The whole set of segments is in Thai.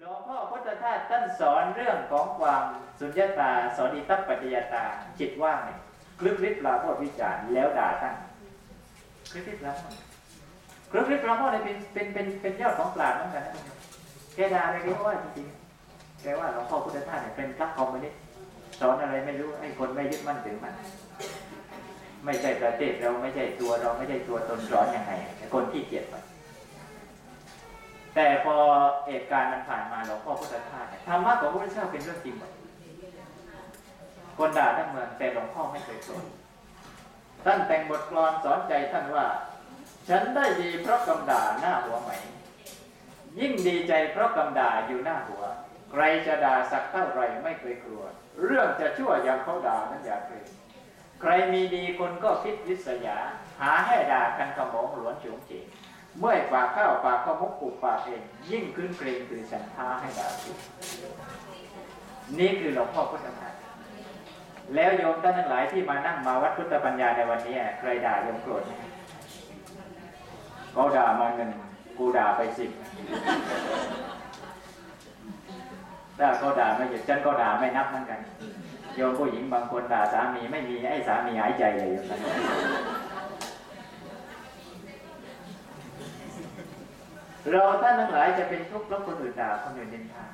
หลวงพ่อพุทธทาสท่านสอนเรื่องของความสุญญตาสอนอิทัปปัจจยตาจิตว่างเนี่ยคลึกฤทธิ์ปราโมทวิจารณ์แล้วด่าท่านคลึกฤทธิ์ปราโมทคลึกฤทธิ์ปราโมทเนี่ยเป็นเป็นเป็นเป็นยอดของปราชญ์เหมือนกันนะแกด่าอะไรก็ว่าจริงๆแกว่าหลวงพ่อพุทธทาสเนี่ยเป็นพระคอมมิวนิสต์สอนอะไรไม่รู้ให้คนไม่ยึดมั่นถือมันไม่ใช่ประเทศเราไม่ใช่ตัวเราไม่ใช่ตัวตนสอนยังไงคนที่เกียจมัน แต่พอเหตุการณ์มันผ่านมาหลวงพ่อพุทธทาสเนี่ยธรรมะของพระพุทธเจ้าเป็นเรื่องจริงหมดคนด่าทั้งเมืองแต่หลวงพ่อไม่เคยโกรธท่านแต่งบทกลอนสอนใจท่านว่า ฉันได้ดีเพราะกำด่าหน้าหัวไหม ยิ่งดีใจเพราะกำด่าอยู่หน้าหัว ใครจะด่าสักเท่าไรไม่เคยกลัว เรื่องจะชั่วอย่างเขาด่านั้นอย่าเกรงใครมีดีคนก็คิดริษยา หาให้ด่ากันขโมงหลวนฉงเฉง เมื่อยปากข้าวปากก็มุกปุบปากเอง ยิ่งขึ้นเกรงคือฉันท้าให้ด่าสินี่คือหลวงพ่อพุทธทาสแล้วโยมท่านทั้งหลายที่มานั่งมาวัดพุทธปัญญาในวันนี้ใครด่าโยมโกรธไหมเขาด่ามาเงินกูด่าไปสิบถ้าเขาด่าไม่หยุดฉันก็ด่าไม่นับเหมือนกันโยมผู้หญิงบางคนด่าสามีไม่มีไอ้สามีหายใจเลยโยมท่าน เราท่านทั้งหลายจะเป็นทุกข์เพราะคนอื่นด่าคนอื่นนินทา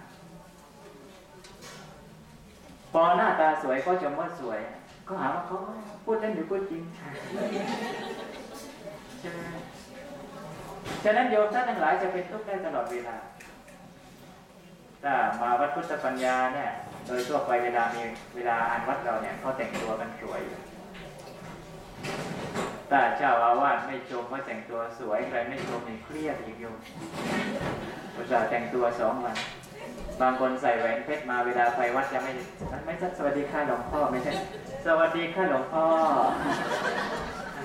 พอหน้าตาสวยก็ชมว่าสวย ก็หาว่าเขาพูดเล่นหรือพูดจริงใช่ไหมฉะนั้นโยมท่านทั้งหลายจะเป็นทุกข์ได้ตลอดเวลาถ้ามาวัดพุทธปัญญาเนี่ย โดยทั่วไปเวลามีเวลาอ่านวัดเราเนี่ยเขาแต่งตัวกันสวยอยู่ ถ้าเจ้าอาวาสไม่ชมว่าแต่งตัวสวยใครไม่ชมนี่เครียดอีกโยมอุตส่าห์แต่งตัวสองวัน บางคนใส่แหวนเพชรมาเวลาไปวัดจะไม่ไม่สวัสดีค่ะหลวงพ่อไม่ใช่ สวัสดีค่ะหลวงพ่อ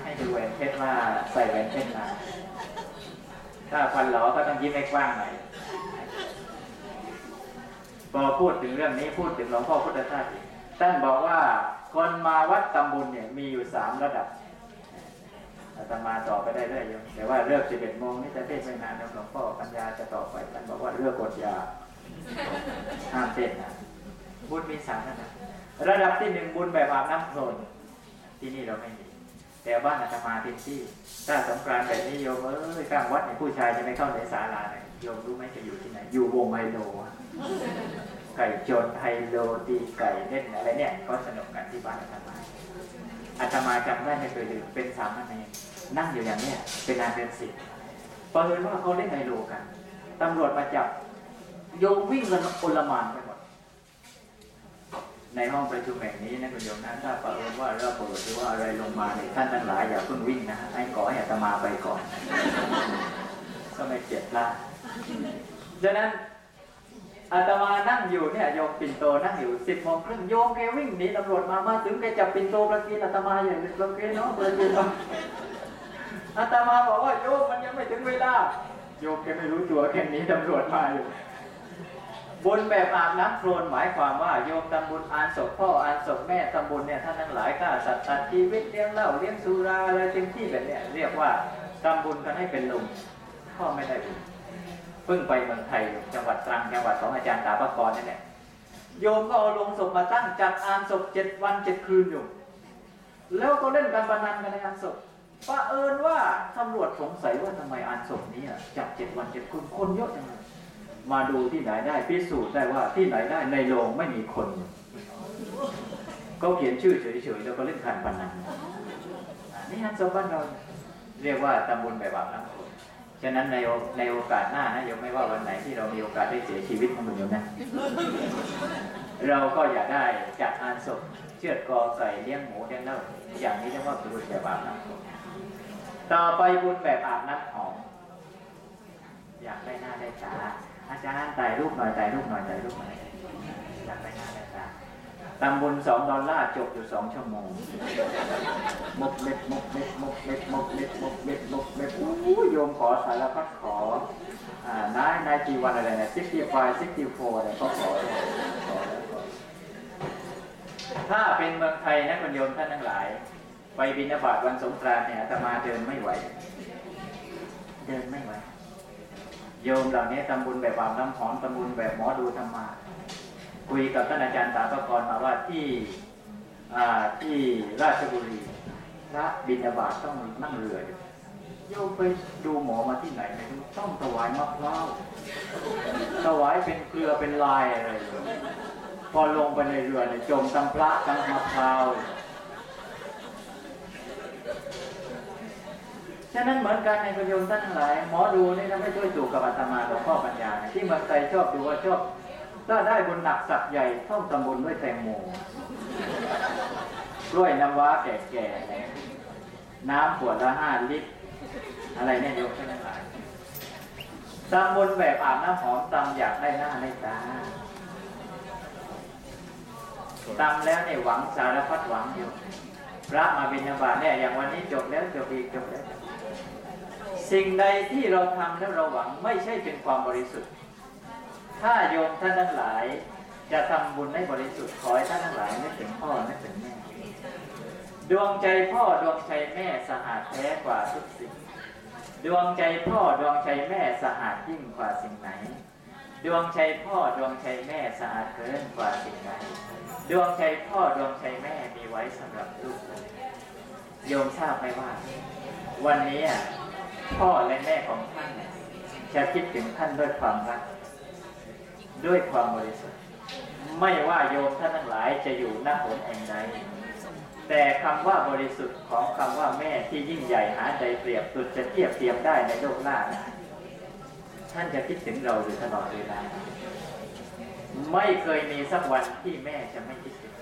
ให้ดูแหวนเพชรว่าใส่แหวนเพชรมา ถ้าฟันหลอก็ต้องยิ้มให้กว้างหน่อยพอพูดถึงเรื่องนี้พูดถึงหลวงพ่อพุทธทาสอีกท่านบอกว่าคนมาวัดตำบุญเนี่ยมีอยู่สามระดับ อาตมาต่อไปได้เรื่อยโยมแต่ว่าเลิกสิบเอ็ดโมงนี่จะเทศไม่นานแล้วหลวงพ่อปัญญาจะต่อไปท่านบอกว่าเลือกกดยาห้ามเต้นนะบุญมีสามระดับระดับที่หนึ่งบุญแบบอาบน้ำโคลนที่นี่เราไม่มี แต่บ้านอาตมาเป็นที่ถ้าสงกรานต์แบบนี้โยมเอ้ยกลางวัดเนี่ยผู้ชายจะไม่เข้าในศาลาเนี่ยโยมรู้ไหมจะอยู่ที่ไหน อยู่วงไฮโลไก่โจนไฮโลตีไก่เล่นอะไรเนี่ยก็สนุกกันที่บ้านอาตมา อาตมาจำได้ไม่เคยลืมเป็นสามเณรนั่งอยู่อย่างเนี้ยเป็นงานเดือนสิบพอเห็นว่าเขาเล่นไฮโลกันตำรวจมาจับโยมวิ่งกันโอลมานไปหมดในห้องประชุมแห่งนี้นะคุณโยมนะถ้าประเมินว่าระเบิดหรือว่าอะไรลงมาเนี่ยท่านทั้งหลายอย่าเพิ่งวิ่งนะให้ขอให้อาตมาไปก่อน ก็ไม่เจ็บพลาดฉะนั้น อาตมานั่งอยู่เนี่ยโยมปิ่นโตนั่งอยู่สิบโมงครึ่งโยมแกวิ่งหนีตำรวจมามาถึงแกจับปิ่นโตประกีนอาตมาอย่างนี้ประกีนเนาะประกีนอาตมาบอกว่าโยมมันยังไม่ถึงเวลาโยมแกไม่รู้ตัวแค่นี้ตำรวจมาอยู่บุญแบบอาบน้ำโคลนหมายความว่าโยมทำบุญอานศพพ่ออานศพแม่ทำบุญเนี่ยท่านทั้งหลายฆ่าสัตว์ตัดชีวิตเลี้ยงเหล้าเลี้ยงสุราอะไรเต็มที่แบบเนี้ยเรียกว่าทำบุญกันให้เป็นลมพ่อไม่ได้บุญ พิ่งไปเมืองไทยจังหวัดตรังจังหวัดของอาจารย์ตาปกรณ์นี่แหละโยมก็เอาลงศพมาตั้งจัดอานศพเจ็ดวันเจ็ดคืนอยู่ แล้วก็เล่นการพนันกันในอานศพปะเอิญว่าตำรวจสงสัยว่าทำไมอานศพนี้จัดเจ็ดวันเจ็ดคืนคนเยอะจังเลยมาดูที่ไหนได้พิสูจน์ได้ว่าที่ไหนได้ในโรงไม่มีคน ก็เขียนชื่อเฉยๆแล้วก็เล่นขันพนันนี่ฮันโซบ้านเราเรียกว่าตำบลแบบอาบน้ำฝน ฉะนั้นในโอในโอกาสหน้านะโยมไม่ว่าวันไหนที่เรามีโอกาสได้เสียชีวิตของคุณโยมนะ เราก็อย่าได้จัดงานศพเชือดกอไก่เลี้ยงหมูเลี้ยงเล่าอย่างนี้เรียกว่าเป็นบุญแบบอาบน้ำฝนต่อไปบุญแบบอาบน้ำหอมอยากได้หน้าได้ตาอาจารย์ถ่ายรูปหน่อยถ่ายรูปหน่อยถ่ายรูปหน่อยอยากได้หน้าได้ตา ทำบุญสองดอลลาร์จบอยู่สองชั่วโมงมกเม็ดมกเม็ดมกเม็ดมกเม็ดมกเม็ดมกเม็ดโอ้โยมขอสารพัดขออ่านายนายจีวันอะไรนะซิกตี้ไฟซิกตี้โฟรก็ขอขอแล้วขอ ถ้าเป็นเมืองไทยนะคุณโยมท่านทั้งหลาย ไปบิณฑบาตวันสงกรานต์เนี่ยอาตมาเดินไม่ไหว เดินไม่ไหว โยมเหล่านี้ทำบุญแบบอาบน้ำหอมทำบุญแบบหมอดูทำมา คุยกับท่านอาจารย์สาปกรมาว่าที่ที่ราชบุรีพระบิณฑบาตต้องนั่งเรือโยมไปดูหมอมาที่ไหนไม่รู้ต้องถวายมะพร้าวถวายเป็นเกลือเป็นลายอะไรเลยพอลงไปในเรือเนี่ยจมทั้งพระทั้งมะพร้าวฉะนั้นเหมือนกันในประโยชน์ท่านทั้งหลาย หมอดูนี่นะไม่ช่วยถูกับอาตมาหลวงพ่อปัญญาที่เมืองไทยชอบดูว่าชอบ ถ้าได้บุญหนักสักใหญ่ต้องทำบุญด้วยแตงโมกล้วยน้ำว้าแก่ๆน้ำขวดละห้าลิตร อะไรเนี่ยโยมท่านหลายทำบุญแบบอาบน้ำหอมตำอยากได้หน้าได้ตาตำแล้วเนี่ยหวังสารพัดหวังอยู่พระมาบิณฑบาตเนี่ยอย่างวันนี้จบแล้วจบอีกจบแล้ว สิ่งใดที่เราทำแล้วเราหวังไม่ใช่เป็นความบริสุทธิ์ ถ้าโยมท่านทั้งหลาย จะทำบุญให้บริสุทธิ์ขอให้ท่านทั้งหลายนึกถึงพ่อนึกถึงแม่ดวงใจพ่อดวงใจแม่สะอาดแท้กว่าทุกสิ่งดวงใจพ่อดวงใจแม่สะอาดยิ่งกว่าสิ่งไหน ดวงใจพ่อดวงใจแม่สะอาดเกินกว่าสิ่งใดดวงใจพ่อดวงใจแม่มีไว้สำหรับลูกโยมทราบไหมว่า วันนี้อะพ่อและแม่ของท่านจะคิดถึงท่านด้วยความรัก ด้วยความบริสุทธิ์ ไม่ว่าโยมท่านทั้งหลายจะอยู่หน้าหนแห่งใดแต่คำว่าบริสุทธิ์ของคำว่าแม่ที่ยิ่งใหญ่หาใจเปรียบสุดจะเทียบเทียมได้ในโลกหน้านะท่านจะคิดถึงเราอยู่ตลอดเวลา ไม่เคยมีสักวันที่แม่จะไม่คิดถึง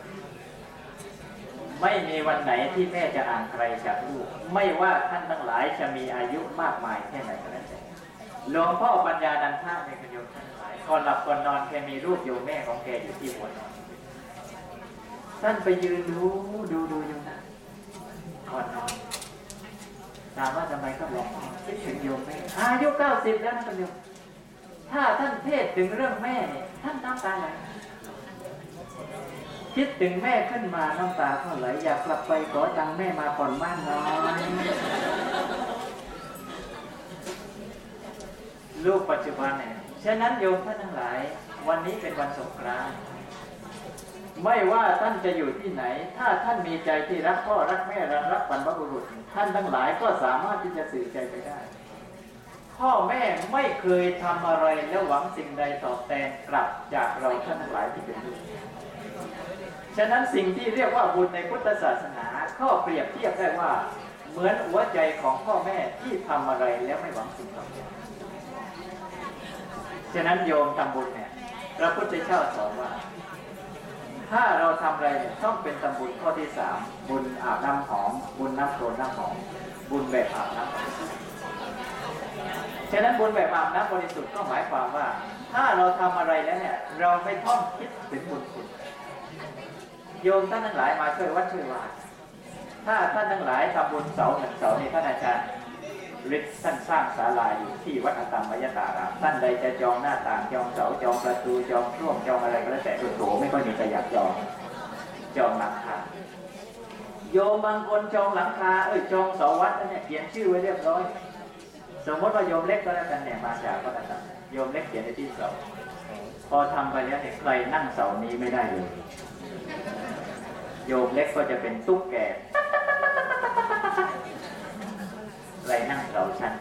ไม่มีวันไหนที่แม่จะอ่านใครจากลูก ไม่ว่าท่านทั้งหลายจะมีอายุมากมายแค่ไหนก็แล้วแต่หลวงพ่อปัญญาดันท่าในขยมท่าน ก่อนหลับก่อนนอนแกมีรูปโยมแม่ของแกอยู่ที่หัวนอนท่านไปยืนดูดูดูอยู่นะก่อนนอนถามว่าทำไมก็หลวงพ่อคิดถึงโยมแม่อายุเก้าสิบแล้วนะคุณโยมถ้าท่านเทศถึงเรื่องแม่เนี่ยท่านน้ำตาไหลคิดถึงแม่ขึ้นมาน้ำตาก็ไหลอยากกลับไปขอตังแม่มาผ่อนบ้านน้อยลูกปัจจุบันเนี่ย ฉะนั้นโยมท่านทั้งหลาย วันนี้เป็นวันสงกรานต์ไม่ว่าท่านจะอยู่ที่ไหน ถ้าท่านมีใจที่รักพ่อรักแม่รักรักบรรพบุรุษ ท่านทั้งหลายก็สามารถที่จะสื่อใจไปได้ พ่อแม่ไม่เคยทำอะไรแล้วหวังสิ่งใดตอบแทนกลับจากเราท่านทั้งหลายที่เป็นลูกฉะนั้นสิ่งที่เรียกว่าบุญในพุทธศาสนาข้อเปรียบเทียบได้ว่า เหมือนหัวใจของพ่อแม่ที่ทำอะไรแล้วไม่หวังสิ่งตอบแทน ฉะนั้นโยมทำบุญเนี่ยพระพุทธเจ้าสอนว่า ถ้าเราทำอะไรเนี่ยต้องเป็นตำบุญข้อที่สามบุญอาบน้ำหอม บุญน้ำโคลนน้ำหอม บุญแบบอาบน้ำบริสุทธิ์ฉะนั้นบุญแบบอาบน้ำบริสุทธิ์ก็หมายความว่า ถ้าเราทำอะไรแล้วเนี่ย เราไม่ต้องคิดถึงบุญคุณโยมท่านทั้งหลายมาช่วยวัดช่วยวาถ้าท่านทั้งหลายทำบุญเสาหนึ่งเสานี่ท่านอาจารย์ ฤทธิ์ท่านสร้างศาลาอยู่ที่วัดอตตมยตารามท่านใดจะจองหน้าต่างจองเสาจองประตูจองร่วมจองอะไรก็แล้วแต่โอ้โหไม่ค่อยมีใครอยากจอง จองหลังคาโยมบางคนจองหลังคาเอ้ยจองเสาวัดนั่นเนี่ยเขียนชื่อไว้เรียบร้อย สมมติว่าโยมเล็กก็แล้วกันเนี่ยมาจากวัดอตตมโยมเล็กเขียนในที่เสาพอทำไปแล้วเนี่ยใครนั่งเสานี้ไม่ได้เลยโยมเล็กก็จะเป็นตุ๊กแก về năng cầu sanh